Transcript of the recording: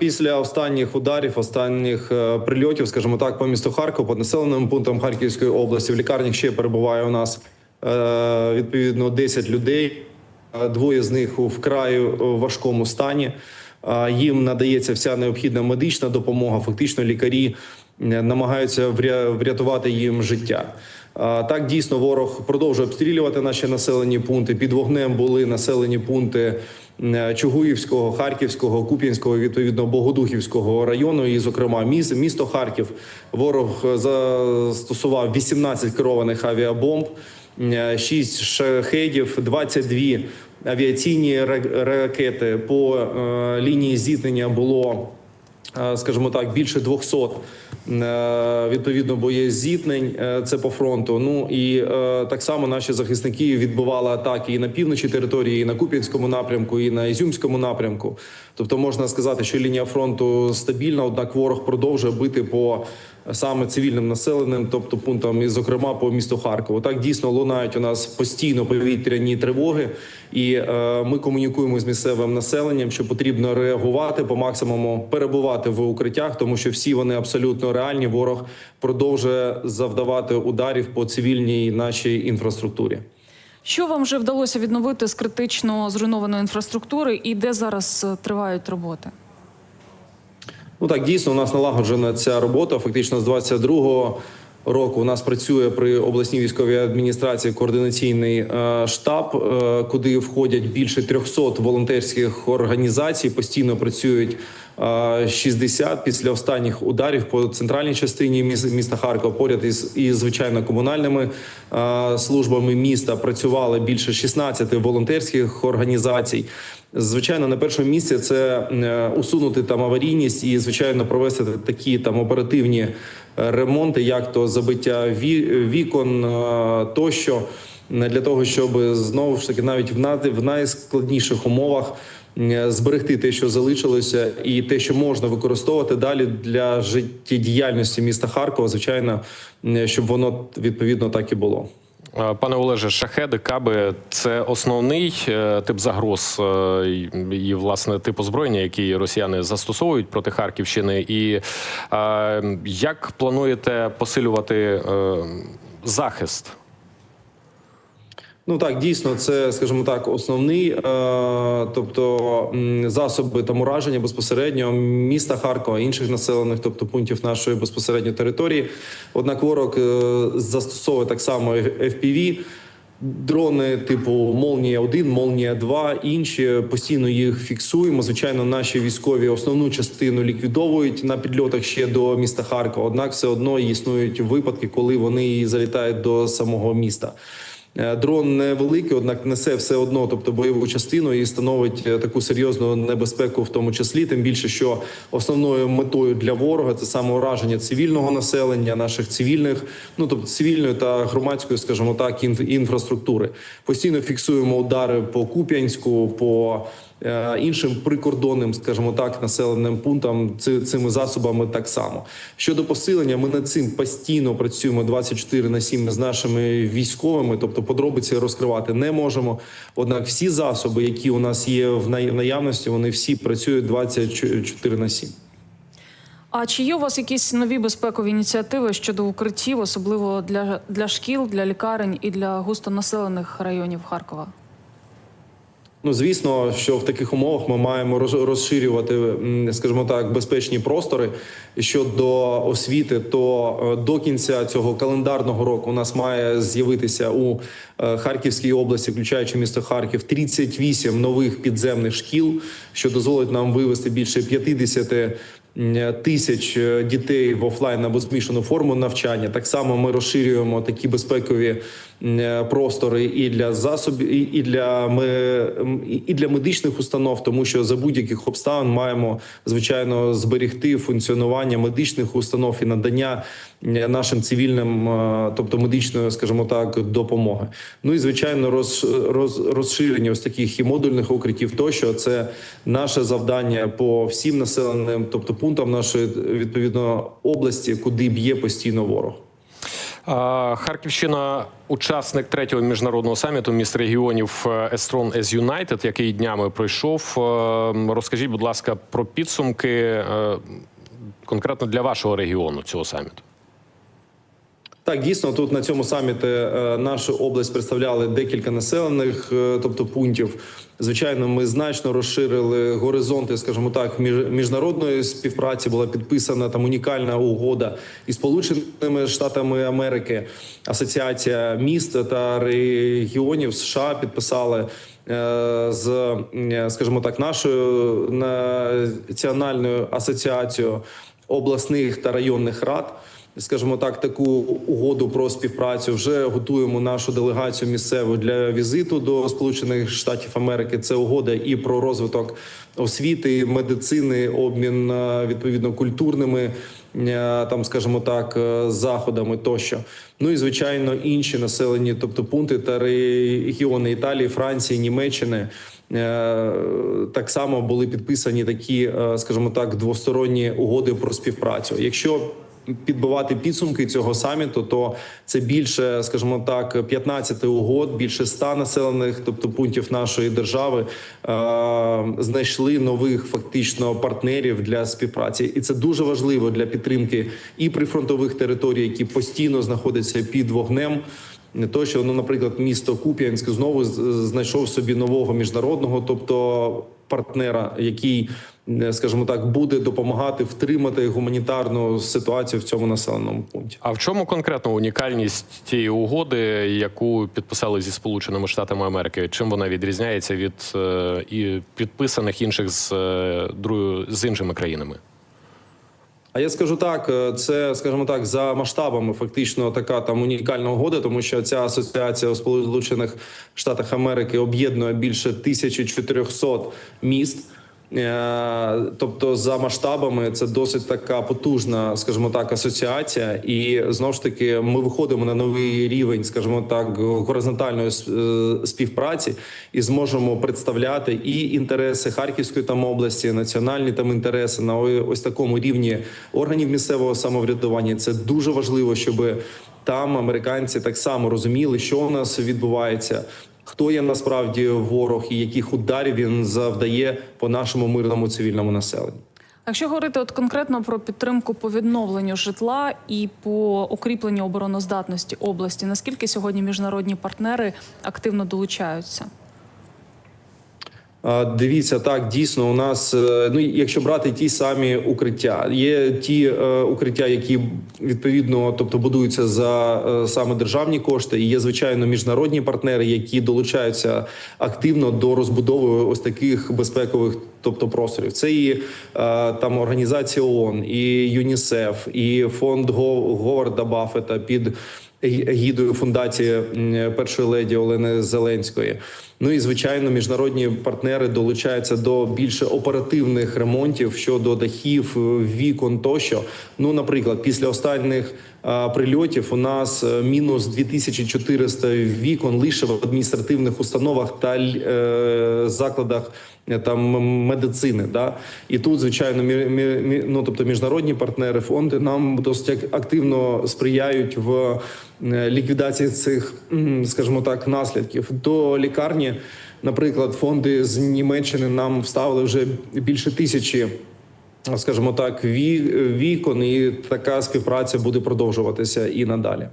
після останніх ударів, останніх е, прильотів, скажімо так, по місту Харкова, по населеним пунктам Харківської області, в лікарнях ще перебуває у нас е, відповідно 10 людей. Е, Двоє з них у вкрай важкому стані. Їм надається вся необхідна медична допомога. Фактично, лікарі намагаються врятувати їм життя. Так дійсно ворог продовжує обстрілювати наші населені пункти. Під вогнем були населені пункти Чугуївського, Харківського, Куп'янського, відповідно Богодухівського району, і, зокрема, міс- місто Харків. Ворог е, застосував 18 керованих авіабомб, 6 шахедів, 22 авіаційні ра- ракети. По е, лінії зіткнення було е, скажімо так, більше 200 е, відповідно боєзіткнень. е, Це по фронту. Ну і е, так само наші захисники відбивали атаки і на півночі території, і на Куп'янському напрямку, і на Ізюмському напрямку. Тобто можна сказати, що лінія фронту стабільна, однак ворог продовжує бити по саме цивільним населеним, тобто пунктам, і зокрема по місту Харкову. Так дійсно лунають у нас постійно повітряні тривоги, і е, ми комунікуємо з місцевим населенням, що потрібно реагувати по максимуму, перебувати в укриттях, тому що всі вони абсолютно реальні. Ворог продовжує завдавати ударів по цивільній нашій інфраструктурі. Що вам вже вдалося відновити з критично зруйнованої інфраструктури і де зараз е, тривають роботи? Ну так дійсно у нас налагоджена ця робота. Фактично з 22-го року у нас працює при обласній військовій адміністрації координаційний е, штаб, е, куди входять більше 300 волонтерських організацій. Постійно працюють 60 після останніх ударів по центральній частині міс- міста Харкова. Поряд із і звичайно комунальними службами міста працювали більше 16 волонтерських організацій. Звичайно, на першому місці це е, усунути там аварійність і звичайно провести такі там оперативні е, ремонти, як то забиття вікон е, тощо, для того, щоб знову ж таки навіть в найскладніших умовах зберегти те, що залишилося, і те, що можна використовувати далі для життєдіяльності міста Харкова, звичайно, е, щоб воно відповідно так і було. Е, Пане Олеже, шахеди, каби це основний е, тип загроз е, і, власне тип озброєння, який росіяни застосовують проти Харківщини. І е, як плануєте посилювати е, захист? Ну так, дійсно, це, скажімо так, основний, е, тобто засоби там ураження безпосередньо міста Харкова, інших населених, тобто пунктів нашої безпосередньо території. Однак ворог е, застосовує так само FPV, Дрони типу Молнія 1 Молнія 2 інші постійно їх фіксуємо. Звичайно, наші військові основну частину ліквідовують на підльотах ще до міста Харкова. Однак, все одно існують випадки, коли вони залітають до самого міста. Е, Дрон невеликий, однак несе все одно, тобто бойову частину і становить е, таку серйозну небезпеку, в тому числі. Тим більше, що основною метою для ворога це самоураження цивільного населення, наших цивільних, ну тобто цивільної та громадської, скажімо так, інф- інфраструктури. Постійно фіксуємо удари по Куп'янську, по іншим прикордонним, скажімо так, населеним пунктам цими засобами так само. Щодо посилення, ми над цим постійно працюємо 24 на 7 з нашими військовими, тобто подробиці розкривати не можемо. Однак всі засоби, які у нас є в в наявності, вони всі працюють 24 на 7. А чи є у вас якісь нові безпекові ініціативи щодо укриттів, особливо для, для шкіл, для лікарень і для густонаселених районів Харкова? Ну, звісно, що в таких умовах ми маємо роз- розширювати, скажімо так, безпечні простори. Щодо освіти, то е, до кінця цього календарного року у нас має з'явитися у е, Харківській області, включаючи місто Харків, 38 нових підземних шкіл, що дозволить нам вивести більше 50 м, тисяч е, дітей в офлайн або змішану форму навчання. Так само ми розширюємо такі безпекові е, простори і для засобів, і- для і- для медичних установ, тому що за будь-яких обставин маємо звичайно зберегти функціонування медичних установ і надання е, нашим цивільним, е, тобто медичної, скажімо так, допомоги. Ну і звичайно, роз, роз, розширення ось таких і модульних укриттів. Тощо це наше завдання по всім населеним, тобто пунктам нашої відповідно області, куди б'є постійно ворог. Харківщина учасник третього міжнародного саміту міст регіонів е, As Strong United, який днями пройшов. Е, Розкажіть, будь ласка, про підсумки е, конкретно для вашого регіону цього саміту. Так, дійсно, тут на цьому саміті е, нашу область представляли декілька населених, е, тобто пунктів. Звичайно, ми значно розширили горизонти, скажімо так, між міжнародної співпраці. Була підписана там унікальна угода із Сполученими Штатами Америки. Асоціація міст та регіонів США підписали е, з, скажімо так, нашою національною асоціацією обласних та районних рад скажімо так, таку угоду про співпрацю. Вже готуємо нашу делегацію місцеву для візиту до Сполучених Штатів Америки. Це угода і про розвиток освіти, медицини, обмін е, відповідно культурними. е, Там, скажімо так, е, заходами тощо. Ну і звичайно інші населені, тобто пункти та регіони Італії, Франції, Німеччини. Так само були підписані такі, скажімо так, двосторонні угоди про співпрацю. Якщо підбивати підсумки цього саміту, то це більше, скажімо так, 15 угод, більше 100 населених, тобто пунктів нашої держави, е, знайшли нових фактично партнерів для співпраці, і це дуже важливо для підтримки і прифронтових територій, які постійно знаходяться під вогнем. Не то, що ну, наприклад, місто Куп'янськ знову знайшов собі нового міжнародного, тобто партнера, який, е, скажімо так, буде допомагати втримати гуманітарну ситуацію в цьому населеному пункті. А в чому конкретно унікальність тієї угоди, яку підписали зі Сполученими Штатами Америки? Чим вона відрізняється від е, і підписаних інших з, е, з іншими країнами? А я скажу так, е, це скажімо так, за масштабами фактично така там унікальна угода, тому що ця асоціація у Сполучених Штатах Америки об'єднує більше 1400 міст. Е, Тобто, за масштабами це досить така потужна, скажімо так, асоціація, і знову ж таки ми виходимо на новий рівень, скажімо так, горизонтальної е, співпраці і зможемо представляти і інтереси Харківської там області, національні там інтереси на ось такому рівні органів місцевого самоврядування. Це дуже важливо, щоб там американці так само розуміли, що у нас відбувається. Хто є насправді ворог і яких ударів він завдає по нашому мирному цивільному населенню? Якщо говорити от конкретно про підтримку по відновленню житла і по укріпленню обороноздатності області, наскільки сьогодні міжнародні партнери активно долучаються? Дивіться, так дійсно у нас, е, ну якщо брати ті самі укриття, є ті е, укриття, які відповідно, тобто будуються за е, саме державні кошти, і є звичайно міжнародні партнери, які долучаються активно до розбудови ось таких безпекових, тобто просторів. Це і е, там організація ООН, і ЮНІСЕФ, і фонд Го- Говарда Баффета під гідою фундації першої леді Олени Зеленської. Ну і звичайно, міжнародні партнери долучаються до більше оперативних ремонтів щодо дахів, вікон тощо. Ну, наприклад, після останніх а, прильотів у нас е, мінус 2400 вікон лише в адміністративних установах та е, закладах е, там медицини. Да? І тут, звичайно, мі, мі, ну, тобто міжнародні партнери, фонди нам досить ак- активно сприяють в ліквідації цих, скажімо так, наслідків. До лікарні, наприклад, фонди з Німеччини нам вставили вже більше тисячі. Скажімо так, вікон, і така співпраця буде продовжуватися і надалі.